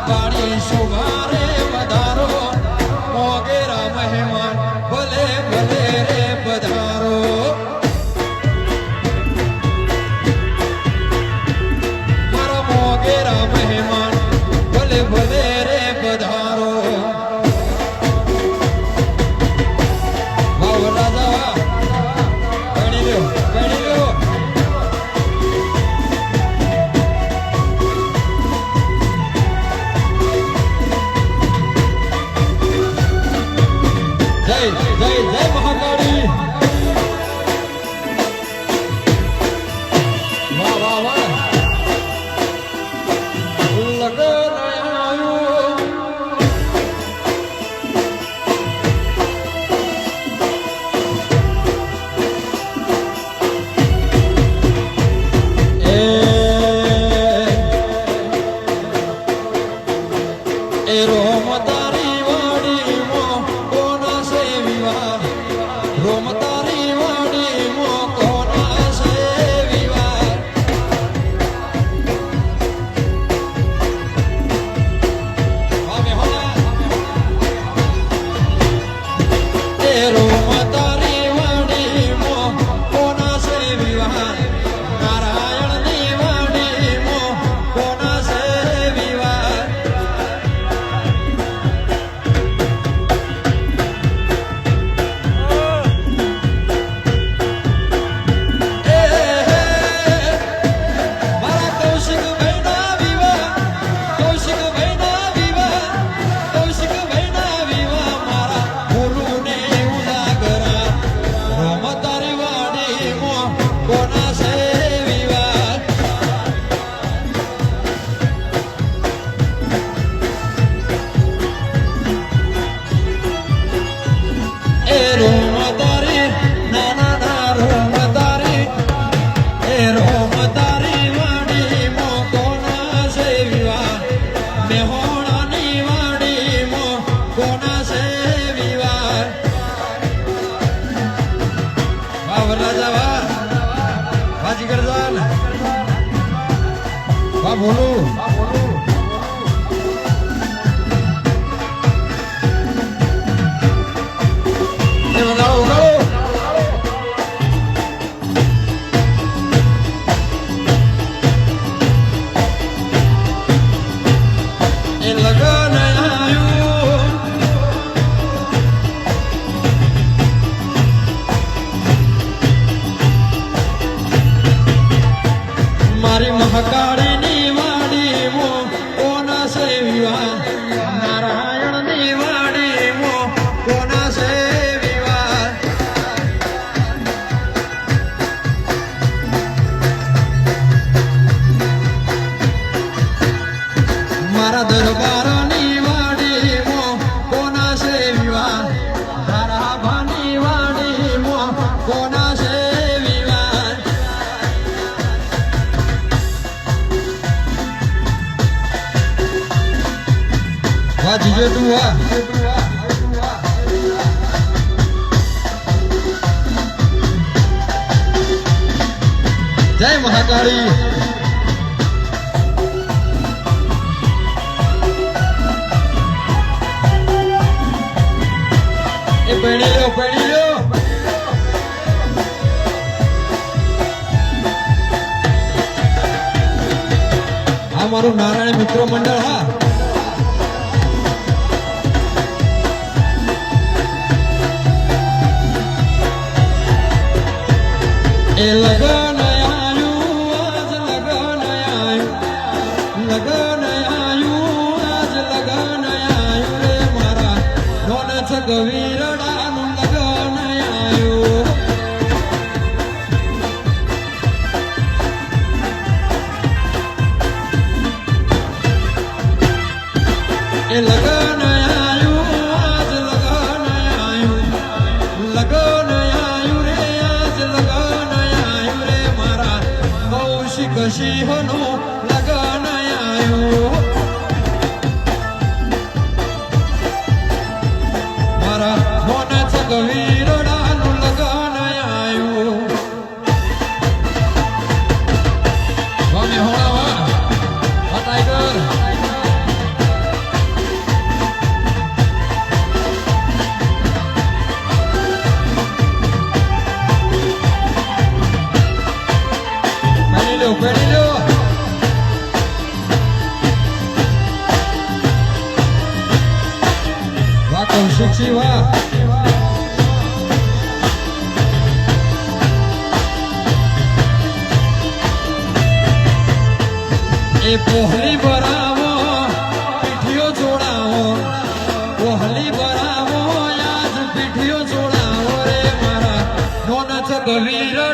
body and shoulder. વાજી કરજાન વાહ ભોલું એ બધા મહાકાળીની વાડી મો કોના સે વિવાહ નારાયણની વાડી મો કોના સે વિવાહ મારા દરબારની વાડી મો કોના છે વિવાહ તારા ભાની વાડી મો કોના જય મહાકાળી. એ પેણી લો પેણી લો આ મારું નારાયણ મિત્ર મંડળ હા. એ લગન આયું આજ લગન આયું લગન આયું આજ લગન આયું રે મારા નોન છગવીરડાનું લગન આયું મોન છગવીરડાનું લગન વાહ મેહોણા વાહ વાહ ટાઈગર પેણી લ્યો પેણી લ્યો વાહ કૌશિકસિંહ વાહ એ પોહલી ભરાવો પીઠીઓ જોડાવો પોહલી ભરાવો યાદ પીઠીઓ જોડાવો રે મારા નોન છગવીરડાનું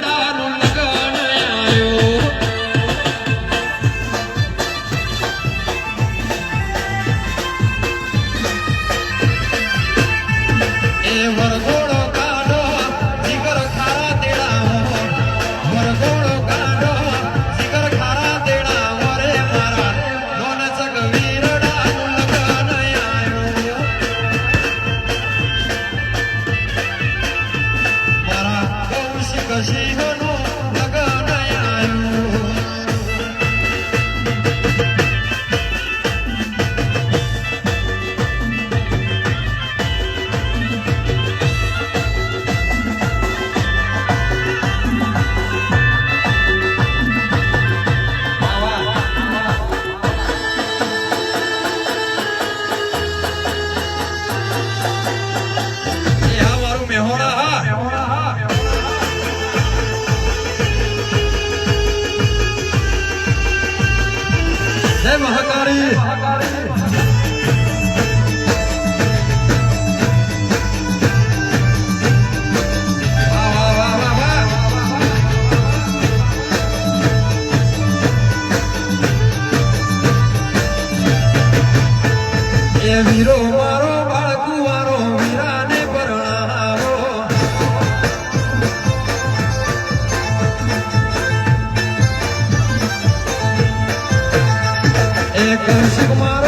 મહાકાળી. Chico Mara.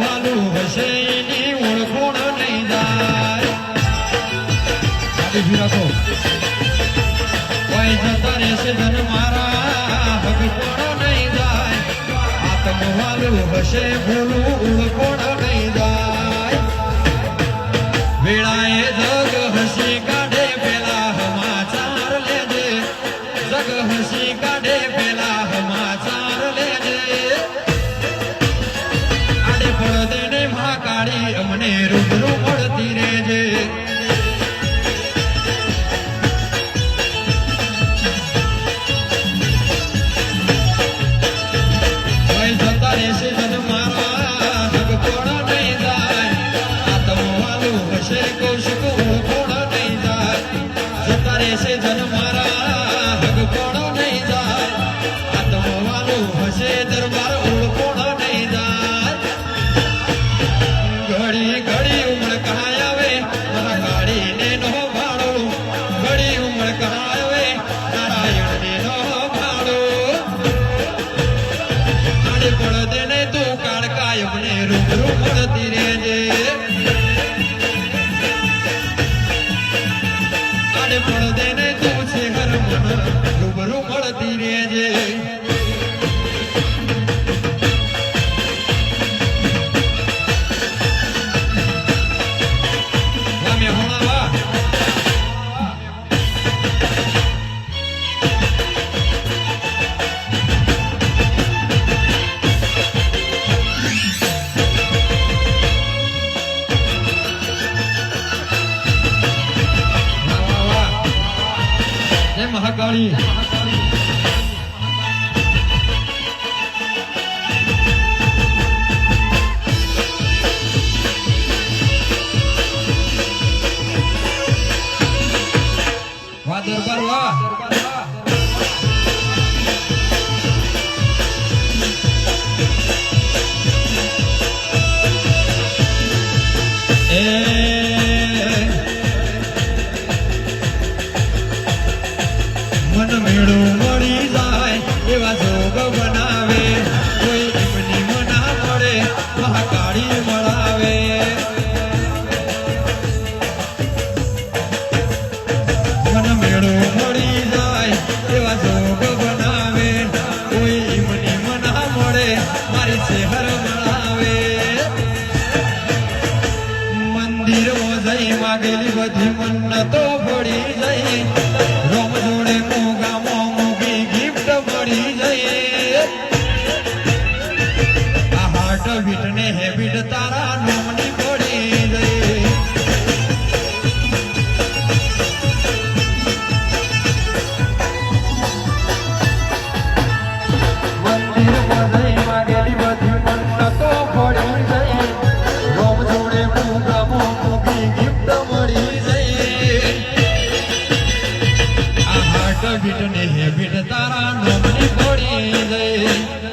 મારું હશે એની નહીં જાય. ઊભી રાખો. કોઈ જતા રહેશે ધન મારા હક કોણ નહીં જાય. આતમ વાલું હશે ભૂલું ઓળખોણ ભીટ ને હે ભીટ તારા નોમની ઘોડી જઈ